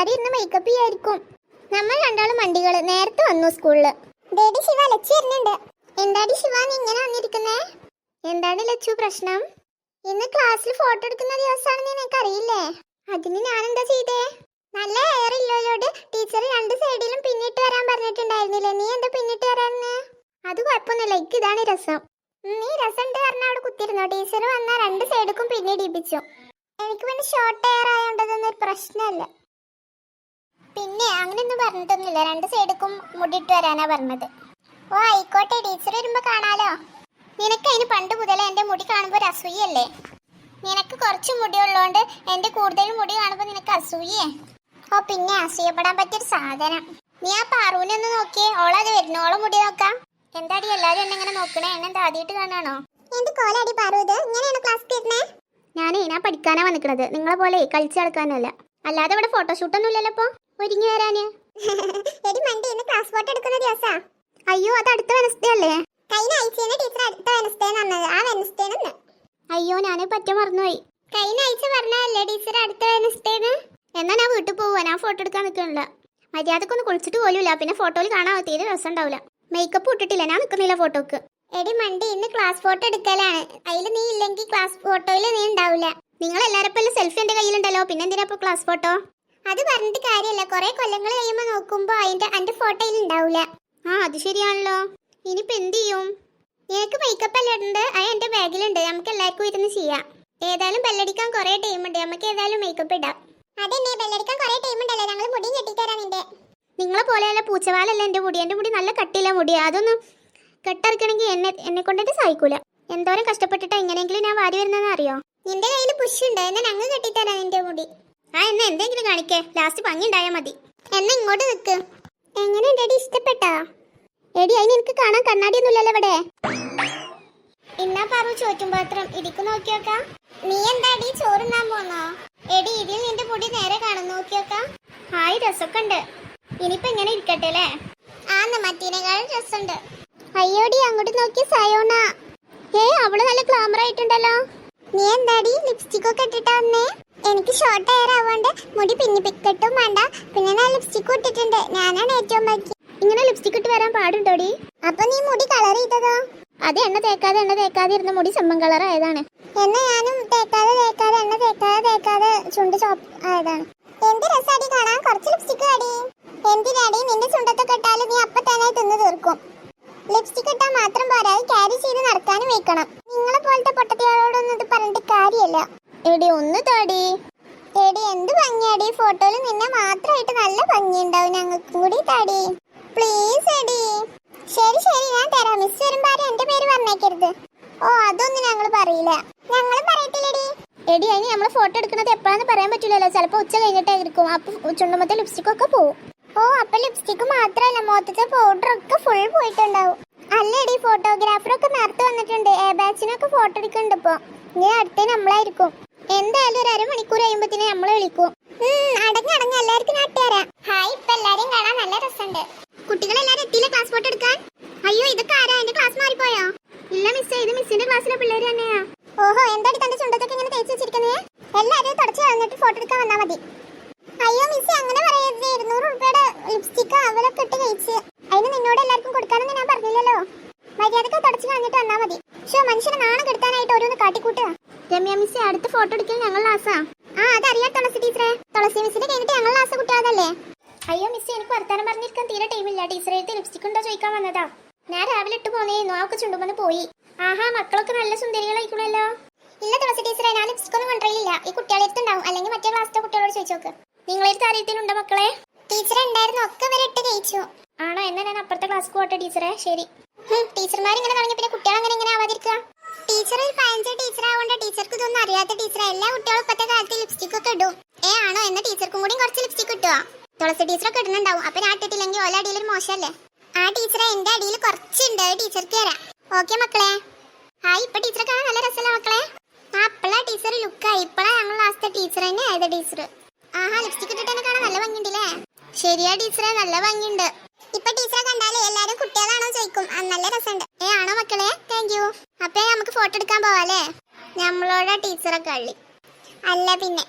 എല്ലാരും ഇന്ന് മേക്കപ്പ് ചെയ്യായിരിക്കും. നമ്മൾ രണ്ടാളും വണ്ടികൾ നേരത്തെ വന്നു സ്കൂളിൽ ഡേഡി ശിവ ലച്ചു വരുന്നുണ്ട്. എന്താടി ശിവ നീ ഇങ്ങനെ വന്നിരിക്കുന്നേ? എന്താണ് ലച്ചു പ്രശ്നം? ഇന്ന് ക്ലാസ്സിൽ ഫോട്ടോ എടുക്കുന്ന ദിവസമാണെന്ന് നിനക്ക് അറിയില്ലേ അതിന് ഞാൻ എന്താ ചെയ്തേ? നല്ല ഹെയർ ഇല്ലോലോട് ടീച്ചർ രണ്ട് സൈഡിലും പിന്നിട്ട് വരാൻ പറഞ്ഞിട്ടുണ്ടായിരുന്നില്ലേ? നീ എന്താ പിന്നിട്ട് വരാന്ന് അത് കുഴപ്പമൊന്നുമില്ല. എനിക്ക് ഇതാണ് രസം. നീ രസം ഉണ്ട് പറഞ്ഞ അവിടെ കുത്തിരുന്നോ ടീച്ചർ വന്നാൽ രണ്ട് സൈഡിക്കും പിന്നിടിപ്പിച്ചു എനിക്ക് പിന്നെ ഷോർട്ട് ഹെയർ ആയതുകൊണ്ടതൊന്നും ഒരു പ്രശ്നമല്ല. പിന്നെ അങ്ങനെയൊന്നും പറഞ്ഞിട്ടൊന്നുമില്ല. രണ്ട് സൈഡിക്കും മുടിയിട്ട് വരാനാ പറഞ്ഞത്. ഓ ആയിക്കോട്ടെ ടീച്ചർ വരുമ്പോ കാണാലോ. നിനക്ക് അതിന് പണ്ട് മുതലേ എന്റെ മുടി കാണുമ്പോൾ ഒരു അസൂയല്ലേ നിനക്ക് കുറച്ച് മുടി ഉള്ളതുകൊണ്ട് എന്റെ കൂടുതൽ മുടി കാണുമ്പോൾ നിനക്ക് അസൂയേ ഓ പിന്നെ അസൂയപ്പെടാൻ പറ്റിയൊരു സാധനം. നീ ആ പാറൂനെ ഒന്ന് നോക്കിയേ. ഓളത് വരുന്നു ഓളെ മുടി നോക്കാം. എന്താടി എല്ലാരും എന്നെ ഇങ്ങനെ നോക്കണേ? എന്നെ താതിയിട്ട് കാണാണോ എന്ത് കോലടി പാറു ഇത്? ഇങ്ങനെയാണ് ക്ലാസ് തീർന്നേ ഞാനേ ഞാൻ പഠിക്കാനാ വന്നിക്കണത്. നിങ്ങളെ പോലെ കളിച്ചു നടക്കാനല്ല. അല്ലാതെ ഇവിടെ ഫോട്ടോഷൂട്ടൊന്നും ഇല്ലല്ലോ ഒരുങ്ങി വരാന്? എടി മണ്ടി ഇന്ന് ക്ലാസ് ഫോട്ടോ എടുക്കുന്ന ദിവസാ. അയ്യോ അത് അടുത്ത വെനസ്ഡേ അല്ലേ? കഴിഞ്ഞ ആഴ്ചയാണ് ടീച്ചർ അടുത്ത വെനസ്ഡേ തന്നത് ആ വെനസ്ഡേ അയ്യോ ഞാൻ പറ്റ മറന്നുപോയി. കഴിഞ്ഞ ആഴ്ച പറഞ്ഞല്ലേ ടീച്ചർ അടുത്ത വെനസ്ഡേന്ന് എന്നാ ഞാൻ വീട്ടിൽ പോവാ ഞാൻ ഫോട്ടോ എടുക്കാൻ നിൽക്കണില്ല മര്യാദക്കൊന്ന് കുളിച്ചിട്ട് പോലുമില്ല. പിന്നെ ഫോട്ടോയിൽ കാണാൻ തീരെ രസം ഉണ്ടാവില്ല. മേക്കപ്പ് ഇട്ടിട്ടില്ല. ഞാൻ നിൽക്കുന്നില്ല ഫോട്ടോക്ക് എടി മണ്ടി ഇന്ന് ക്ലാസ് ഫോട്ടോ എടുക്കലാണ്. അതിൽ നീ ഇല്ലെങ്കിൽ ക്ലാസ് ഫോട്ടോയിൽ നീ ഉണ്ടാവില്ല. നിങ്ങൾ എല്ലാവരും സെൽഫി എന്റെ കയ്യിലുണ്ടല്ലോ. പിന്നെ എന്തിനാ ക്ലാസ് ഫോട്ടോ അത് പറഞ്ഞിട്ട് കാര്യമല്ല കുറെ കൊല്ലങ്ങൾ കഴിയുമ്പോൾ നോക്കുമ്പോ അതിന്റെ അന്റെ ഫോട്ടോയിൽ ഉണ്ടാവില്ല ആ അത് ശരിയാണല്ലോ. ഇനിയിപ്പോ എന്ത് ചെയ്യും? നിനക്ക് മേക്കപ്പ് എല്ലാം ഉണ്ട്. അത് എന്റെ ബാഗിലുണ്ട്. നമുക്ക് എല്ലാവർക്കും ഇരുന്ന് ചെയ്യാം. ഏതായാലും ബെല്ലടിക്കാൻ കുറെ ടൈം ഉണ്ട്. നമുക്ക് ഏതായാലും മേക്കപ്പ് ഇടാം. അതെന്നെ ബെല്ലടിക്കാൻ കുറെ ടൈം ഉണ്ടല്ലോ. ഞങ്ങൾ മുടിയും കെട്ടിത്തരാം നിന്റെ. നിങ്ങളെ പോലെയല്ല പൂച്ചവാലല്ല എന്റെ മുടി. എന്റെ മുടി നല്ല കട്ടിയില്ല മുടി അതൊന്നും കെട്ടിറക്കണമെങ്കിൽ എന്നെ എന്നെ കൊണ്ടിട്ട് സഹായിക്കൂല എന്തോരം കഷ്ടപ്പെട്ടിട്ടാ ഇങ്ങനെയെങ്കിലും ഞാൻ വാരി വരുന്നതെന്ന് അറിയോ? നിന്റെ കയ്യിൽ പുഷ് ഉണ്ട്. എന്നാ ഞങ്ങൾ കെട്ടിത്തരാം നിന്റെ എന്തെങ്കിലും കാണിക്കേ. ലാസ്റ്റ് ഭംഗി ഉണ്ടായാൽ മതി. എന്നെ ഇങ്ങോട്ട് നിൽക്ക് എങ്ങനെ ഡാഡി ഇഷ്ടപ്പെട്ടാ? എടി അതിന് എനിക്ക് കാണാൻ കണ്ണാടിയൊന്നുമില്ലല്ലോ ഇവിടെ. എന്നാ പറഞ്ഞു ചോറ്റും പാത്രം ഇടിക്കു നോക്കിയോക്കാം നീ എന്താ എന്താടി ചോറുന്നാൻ പോന്നോ? എടി ഇതിൽ നിന്റെ പൊടി നേരെ കാണും. നോക്കിയോക്കാം ഹായ് രസമൊക്കെ ഉണ്ട് ഇനിയിപ്പോ ഇങ്ങനെ ഇരിക്കട്ടെ അല്ലേ? ആന്ന് മറ്റേനേക്കാളും രസമുണ്ട് അയ്യോടി അങ്ങോട്ട് നോക്കി സയോണ. ഏ അവൾ നല്ല ഗ്ലാമർ ആയിട്ടുണ്ടല്ലോ. നീ എന്താടി? ലിപ്സ്റ്റിക് ഒക്കെ ഇട്ടിട്ടാ വന്നേ? എനിക്ക് ഷോർട്ട് ഹെയർ ആവുകൊണ്ട് മുടി പിന്നി പിക്കട്ടും വേണ്ട. പിന്നെ ഞാൻ ലിപ്സ്റ്റിക് ഇട്ടിട്ടുണ്ട്. ഞാനാണ് ഏറ്റവും ബാക്കി. ഇങ്ങനെ ലിപ്സ്റ്റിക് ഇട്ട് വരാൻ പാടുണ്ടോടി? അപ്പൊ നീ മുടി കളർ ചെയ്തതോ? അത് എണ്ണ തേക്കാതെ എണ്ണ തേക്കാതെ ഇരുന്ന മുടി ചെമ്മൻ കളർ ആയതാണ്. എന്ന ഞാനും തേക്കാതെ തേക്കാതെ എണ്ണ തേക്കാതെ തേക്കാതെ ചുണ്ട് ചോപ്പ് ആയതാണ്. എന്ത് രസാടി കാണാൻ? കുറച്ച് ലിപ്സ്റ്റിക് അടി എന്തിനാടി നിന്റെ ചുണ്ടത്തൊക്കെ ഇട്ടാലും നീ അപ്പൊ തന്നെ തിന്നു തീർക്കും. ലിപ്സ്റ്റിക് ഇട്ടാൽ മാത്രം പോരാ. ക്യാരി ചെയ്ത് നടക്കാനും വെക്കണം നിങ്ങളെ പോലത്തെ പൊട്ടത്തികളോടൊന്നും ഇത് പറഞ്ഞിട്ട് കാര്യമല്ല. എടി ഒന്ന് താടി. എടി എന്ത് ഭംഗിയാടി. ഫോട്ടോയിൽ നിന്നെ മാത്രമായിട്ട് നല്ല ഭംഗിയുണ്ടാവും. ഞങ്ങൾക്ക് കൂടി താടി. പ്ലീസ് എടി. ശരി ശരി. ഞാൻ തരാം. മിസ് വരുമ്പോ ആരും എന്റെ പേര് പറഞ്ഞേക്കരുത്. ഓ അതൊന്നും ഞങ്ങൾ പറയില്ല. ഞങ്ങൾ പറയത്തില്ലടി. എടി അതിന് നമ്മൾ ഫോട്ടോ എടുക്കുന്നത് എപ്പോഴാന്ന് പറയാൻ പറ്റില്ലല്ലോ. ചിലപ്പോ ഉച്ച കഴിഞ്ഞിട്ടായിരിക്കും. അപ്പൊ ചുണ്ടുമത്തെ ലിപ്സ്റ്റിക് ഒക്കെ പോവും. ഓ അപ്പൊ ലിപ്സ്റ്റിക് മാത്രല്ല മൊത്തത്തെ പൗഡർ ഒക്കെ ഫുൾ പോയിട്ടുണ്ടാവും. അല്ലടി ഫോട്ടോഗ്രാഫർ ഒക്കെ നേരത്തെ വന്നിട്ടുണ്ട്. എ ബാച്ചിനൊക്കെ ഫോട്ടോ എടുക്കുന്നുണ്ട് ഇപ്പൊ. ഇനി അടുത്ത നമ്മളായിരിക്കും. എന്തായാലും ഒരു അരമണിക്കൂർ കഴിയുമ്പത്തിന് നമ്മളെ വിളിക്കും. അടങ്ങ് അടങ്ങ്. എല്ലാവർക്കും നാട്ടുകാരാ. ഹായ് ഇപ്പൊ എല്ലാരും കാണാൻ നല്ല രസമുണ്ട്. കുട്ടികളെല്ലാരും എത്തിയില്ല ക്ലാസ് ഫോട്ടോ എടുക്കാൻ? അയ്യോ ഇതൊക്കെ ആരാ? എന്റെ ക്ലാസ് മാറിപ്പോയോ? ഇല്ല മിസ്സേ ഇത് മിസ്സിന്റെ ക്ലാസ്സിലെ പിള്ളേര് തന്നെയാ. ഓഹോ എന്താടി തന്റെ ചുണ്ടത്തൊക്കെ ഇങ്ങനെ തേച്ച് വെച്ചിരിക്കുന്നേ? എല്ലാരും തുടച്ചു കളഞ്ഞിട്ട് ഫോട്ടോ എടുക്കാൻ വന്നാ മതി. അയ്യോ മിസ്സേ അങ്ങനെ പറയരുത്. ഇരുന്നൂറ് രൂപയുടെ ലിപ്സ്റ്റിക് അവലൊക്കെ ഇട്ട് കഴിച്ച് അതിന് നിന്നോട് എല്ലാവർക്കും കൊടുക്കാനൊന്നും ഞാൻ പറഞ്ഞില്ലല്ലോ. മര്യാദയ്ക്ക് തുടച്ചു കളഞ്ഞിട്ട് വന്നാ മതി. ഷോ മനുഷ്യനെ നാണം കെടുത്താനായിട്ട് ഓരോന്ന് കാട്ടിക്കൂട്ടുക. രമ്യ മിസ് അടുത്ത ഫോട്ടോ എടുക്കൽ ഞങ്ങൾ ലാസാ. ആ അതറിയാം തുളസി ടീച്ചറെ. തുളസി മിസ്സിന്റെ കഴിഞ്ഞിട്ട് ഞങ്ങൾ ലാസ കുട്ടിയാതല്ലേ അയ്യോ മിസ് എനിക്ക് വർത്താനം പറഞ്ഞിരിക്കാൻ തീരെ ടൈമില്ല ടീച്ചറെ അടുത്ത് ലിപ്സ്റ്റിക് ഉണ്ടോ ചോദിക്കാൻ വന്നതാ. ഞാൻ രാവിലെ ഇട്ട് പോന്നേന്നു അവക്ക് ചുണ്ടുമെന്ന് പോയി. ആഹാ മക്കളൊക്കെ നല്ല സുന്ദരികളായിക്കണല്ലോ ഇല്ല തുളസി ടീച്ചറെ ഞാൻ ലിപ്സ്റ്റിക് ഒന്നും കൊണ്ടുവരില്ല ഈ കുട്ടികളെ അടുത്തുണ്ടാവും അല്ലെങ്കിൽ മറ്റേ ക്ലാസ്സിലെ കുട്ടികളോട് ചോദിച്ചോക്ക്. നിങ്ങളെ നിങ്ങളെടുത്ത് അറിയത്തിലുണ്ടോ മക്കളെ? ടീച്ചർ ഉണ്ടായിരുന്നു. ഒക്കെ വരെ ഇട്ട് ജയിച്ചു ആണോ? എന്നാ ഞാൻ അപ്പുറത്തെ ക്ലാസ് പോട്ടെ ടീച്ചറെ. ശരി. ടീച്ചർമാർ ഇങ്ങനെ തുടങ്ങി പിന്നെ കുട്ടികൾ അങ്ങനെ ഇങ്ങനെ ആവാതിരിക്കുക ടീച്ചർ ഒരു ടീച്ചർ ആവുകൊണ്ട് ടീച്ചർക്ക് ഇതൊന്നും അറിയാത്ത ടീച്ചർ എല്ലാ കുട്ടികളും ഇപ്പത്തെ കാലത്ത് ലിപ്സ്റ്റിക് ഒക്കെ ഇടും. ഏ ആണോ? എന്ന ടീച്ചർക്കും കൂടി കുറച്ച് ലിപ്സ്റ്റിക് കിട്ടുക തുളസി ടീച്ചറൊക്കെ ഇടുന്നുണ്ടാവും. അപ്പൊ ഞാൻ ഇട്ടിട്ടില്ലെങ്കിൽ ഓല അടിയിൽ മോശമല്ലേ? ആ ടീച്ചറെ എന്റെ അടിയിൽ കുറച്ചുണ്ട്. ടീച്ചർക്ക് തരാം. ഓക്കെ മക്കളെ. ആ ഇപ്പൊ ടീച്ചറെ കാണാൻ നല്ല രസമല്ല മക്കളെ? ആ അപ്പളാ ടീച്ചർ ലുക്കായി ഇപ്പളാ ഞങ്ങൾ ലാസ്റ്റ് ടീച്ചർ തന്നെ ആയത് ടീച്ചർ ആഹാ ലിപ്സ്റ്റിക് ഇട്ടിട്ട് തന്നെ കാണാൻ നല്ല ഭംഗിയുണ്ടല്ലേ? ശരിയാ ടീച്ചറെ നല്ല ഭംഗിയുണ്ട്. ഇപ്പൊ ടീച്ചറെ കണ്ടാലേ എല്ലാരും കുട്ടികളാണോ ചോദിക്കും. നല്ല രസമുണ്ട്. ഏ ആണോ മക്കളെ? താങ്ക് യു അപ്പൊ ഫോട്ടോ എടുക്കാൻ പോവാല്ലേ? നമ്മളോടെ ടീച്ചറൊക്കെ അല്ല പിന്നെ